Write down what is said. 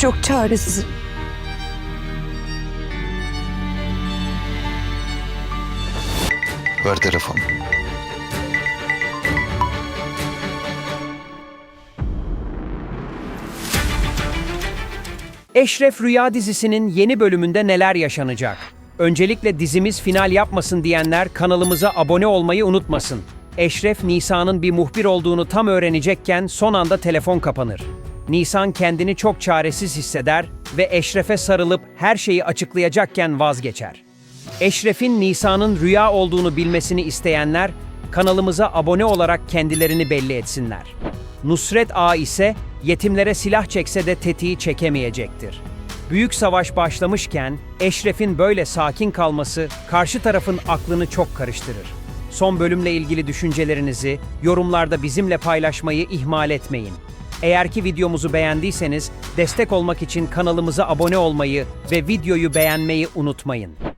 Çok çaresizim. Ver telefonu. Eşref Rüya dizisinin yeni bölümünde neler yaşanacak? Öncelikle dizimiz final yapmasın diyenler kanalımıza abone olmayı unutmasın. Eşref Nisa'nın bir muhbir olduğunu tam öğrenecekken son anda telefon kapanır. Nisan kendini çok çaresiz hisseder ve Eşref'e sarılıp her şeyi açıklayacakken vazgeçer. Eşref'in Nisa'nın rüya olduğunu bilmesini isteyenler kanalımıza abone olarak kendilerini belli etsinler. Nusret Ağa ise yetimlere silah çekse de tetiği çekemeyecektir. Büyük savaş başlamışken Eşref'in böyle sakin kalması karşı tarafın aklını çok karıştırır. Son bölümle ilgili düşüncelerinizi yorumlarda bizimle paylaşmayı ihmal etmeyin. Eğer ki videomuzu beğendiyseniz destek olmak için kanalımıza abone olmayı ve videoyu beğenmeyi unutmayın.